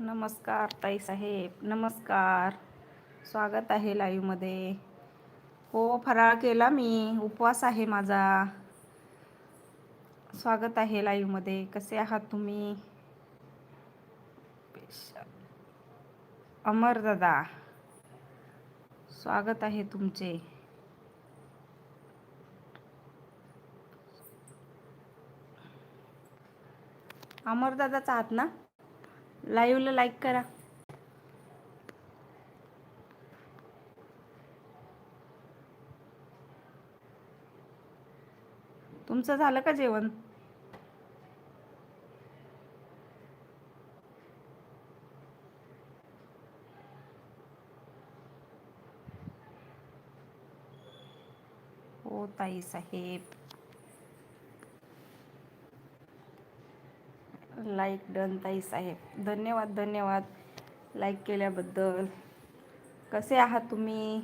नमस्कार ताई साहेब. नमस्कार. स्वागत आहे लाईव्हमध्ये. हो फराळ केला मी. उपवास आहे माझा. स्वागत आहे लाईव्हमध्ये. कसे आहात तुम्ही? अमर दादा स्वागत आहे तुमचे. अमरदादाचा आहात ना? लाईव्हला लाईक करा. तुमचं झालं का जेवण? हो ताई साहेब. लाईक डन ताई साहेब. धन्यवाद धन्यवाद. लाईक केल्याबद्दल. कसे आहात तुम्ही?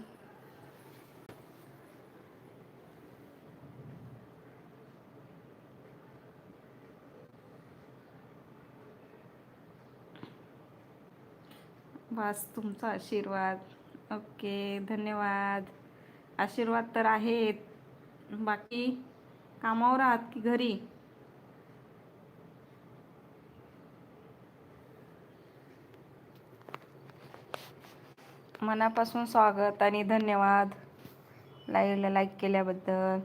बस तुमचा आशीर्वाद. ओके धन्यवाद. आशीर्वाद तर आहेत. बाकी कामावर आहात की घरी? मनापासून स्वागत आणि धन्यवाद. लाईव्हला लाईक केल्याबद्दल.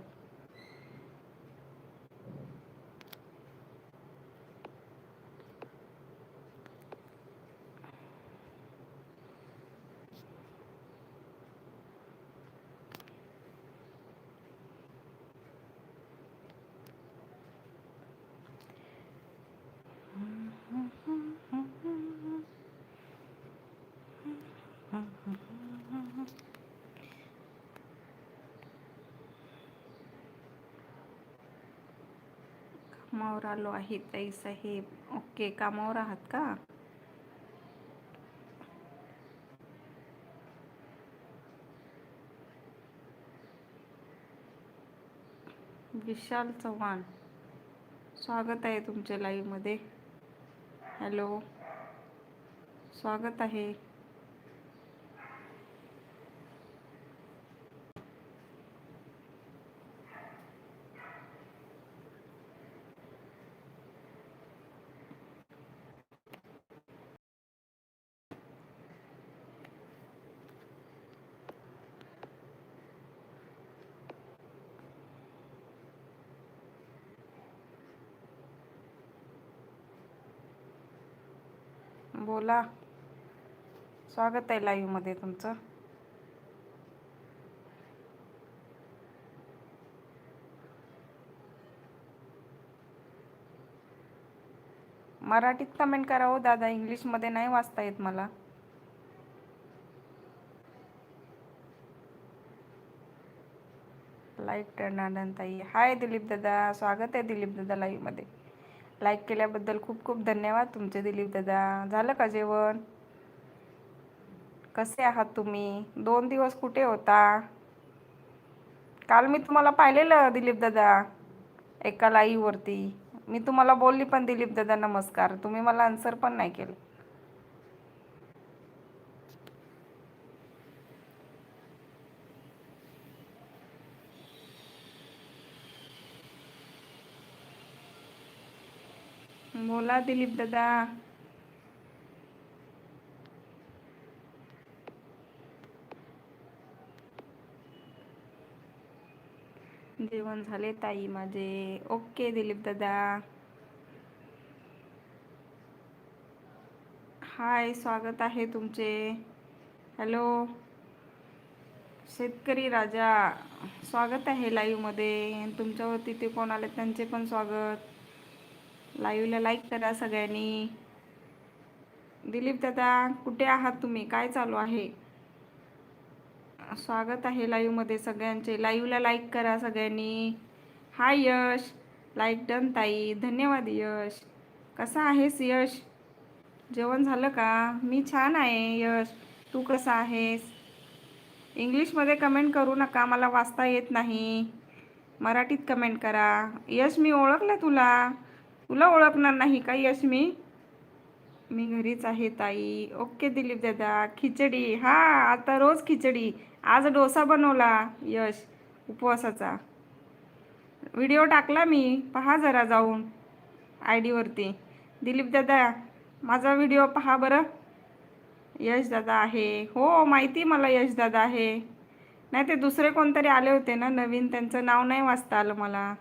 कामावर आलो आहे ताई साहेब ओके कामावर आहात का? विशाल चव्हाण. स्वागत आहे तुमच्या लाईव्हमध्ये हॅलो स्वागत आहे. बोला. स्वागत आहे लाईव्हमध्ये तुमचं. मराठीत कमेंट करा हो दादा इंग्लिशमध्ये नाही वाचता येत मला. लाईक टर्नाडन ताई. हाय दिलीप दादा स्वागत आहे दिलीप दादा लाईव्हमध्ये लाईक केल्याबद्दल खूप खूप धन्यवाद तुमचे दिलीप दादा. झालं का जेवण? कसे आहात तुम्ही? दोन दिवस कुठे होता? काल मी तुम्हाला पाहिलेलं दिलीप दादा एका लाईव्हवरती मी तुम्हाला बोलली पण दिलीप दादा नमस्कार. तुम्ही मला आन्सर पण नाही केलं. बोला दिलीप दादा. जेवण झाले ताई माझे. ओके दिलीप दादा. हाय स्वागत आहे तुमचे. हॅलो. शेतकरी राजा स्वागत आहे लाईव्हमध्ये तुमच्यावरती ते कोण आले त्यांचे पण स्वागत. लाईव्हला लाईक करा सगळ्यांनी. दिलीप दादा कुठे आहात तुम्ही? काय चालू आहे? स्वागत आहे लाईव्हमध्ये सगळ्यांचे. लाईव्हला लाईक करा सगळ्यांनी. हाय यश. लाईक डन ताई. धन्यवाद यश. कसा आहेस यश? जेवण झालं का? मी छान आहे यश. तू कसा आहेस? इंग्लिशमध्ये कमेंट करू नका मला वाचता येत नाही. मराठीत कमेंट करा. यश मी ओळखलं तुला. तुला ओळखणार नाही का यश मी? मी घरीच आहे ताई. ओके दिलीप दादा. खिचडी. हा आता रोज खिचडी. आज डोसा बनवला यश उपवासाचा. व्हिडिओ टाकला मी. पहा जरा जाऊन आय डीवरती दिलीप दादा माझा व्हिडिओ पहा बरं. यश दादा आहे. हो माहिती मला यश दादा आहे. नाही ते दुसरे कोणतरी आले होते ना नवीन? त्यांचं नाव नाही वाचता आलं मला.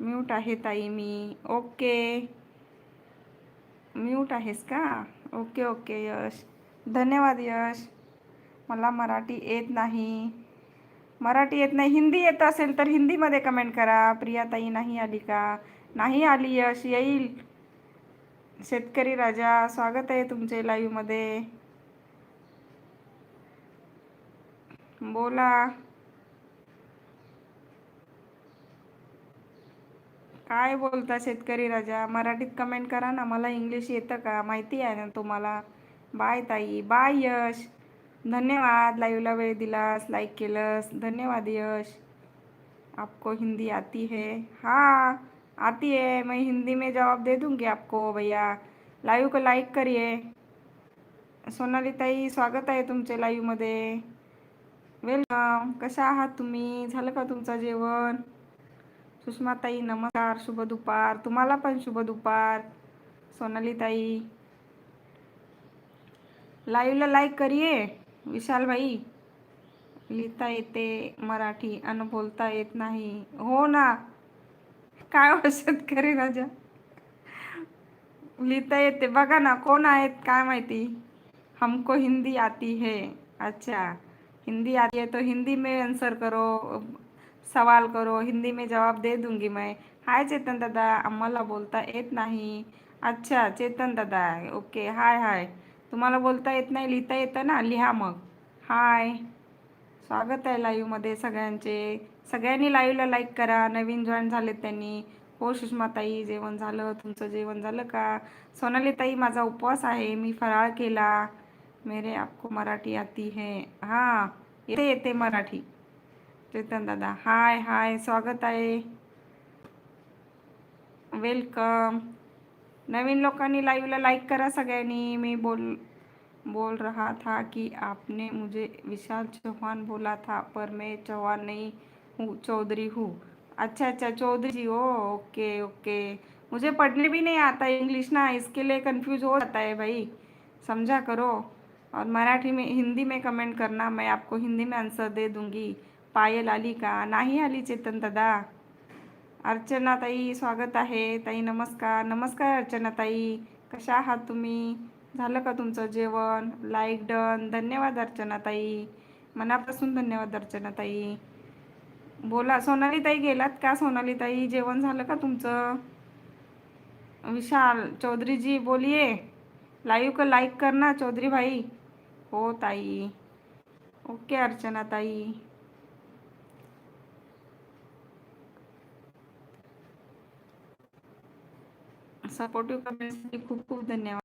म्यूट आहे ताई मी. ओके. म्यूट आहेस का? Okay okay Yash. धन्यवाद यश. मला मराठी येत नाही. मराठी येत नाही. हिंदी येत असेल तर हिंदीमध्ये कमेंट करा. प्रियाताई नाही आली का? नाही आली यश. येईल. शेतकरी राजा स्वागत आहे तुमचे लाईव्हमध्ये बोला. काय बोलता शेतकरी राजा? मराठीत कमेंट करा ना. मला इंग्लिश येतं का? माहिती आहे ना तुम्हाला? बाय ताई. बाय यश. धन्यवाद. लाईव्हला वेळ दिलास. लाईक केलंस. धन्यवाद यश. आपको हिंदी आती है. हाँ आती है. मैं हिंदी में जवाब दे दूंगी आपको भैया. लाईव्ह को लाईक करिए. सोनाली ताई स्वागत आहे तुमचे लाईव्हमध्ये वेलकम कशा आहात तुम्ही? झालं का तुमचं जेवण? सुषमाताई नमस्कार शुभ दुपार. तुम्हाला पण शुभ दुपार. सोनालीताई. लाईव्हला लाईक करिये विशाल भाई लिहिता येते मराठी आणि बोलता येत नाही. हो ना. काय औषध शेतकरी राजा? लिहिता येते. बघा ना कोण आहेत काय माहिती? हमको हिंदी आती है. अच्छा. हिंदी आती है तो हिंदी में आंसर करो. सवाल करो हिंदी में जवाब दे दूंगी मैं। हाय चेतन दादा आम्हाला बोलता येत नाही। अच्छा चेतन दादा ओके हाय हाय। तुम्हाला बोलता येत नाही लिहिता येतं ना? लिहा मग. हाय. स्वागत आहे लाईव्हमध्ये सगळ्यांचे. सगळ्यांनी लाईव्हला लाईक करा. नवीन जॉईन झालेत त्यांनी. हो सुषमाताई जेवण झालं? तुमचं जेवण झालं का? सोनाली ताई माझा उपवास आहे. मी फराळ केला. मेरे आपको मराठी आती है. हां येते येते मराठी. चेतन दादा। हाय हाय, स्वागत आहे। वेलकम नवीन लोकांनी लाईव्हला लाईक करा सगळ्यांनी. मी बोल बोल रहा था कि आपने मुझे विशाल चौहान बोला था, पर मैं चौहान नहीं हूँ, चौधरी हूँ। अच्छा अच्छा चौधरी जी हो ओके ओके मुझे पढ़ने भी नहीं आता इंग्लिश ना, इसके लिए कंफ्यूज हो जाता है भाई। समझा करो। और मराठी में, हिंदी में कमेंट करना, मैं आपको हिंदी में आंसर दे दूँगी। पायल आली का? नाही आली चेतन दादा. अर्चना ताई स्वागत आहे. ताई नमस्कार. नमस्कार अर्चना ताई. कशा आहात तुम्ही? झालं का तुमचं जेवण? लाईक डन धन्यवाद अर्चना ताई. मनापासून धन्यवाद अर्चना ताई. बोला सोनाली ताई गेलात का? सोनाली ताई जेवण झालं का तुमचं? विशाल चौधरीजी बोलिये. लाईव्ह को लाईक करना चौधरी भाई. हो ताई. ओके अर्चना ताई. सपोर्टिव्ह कमेंटसाठी खूप खूप धन्यवाद.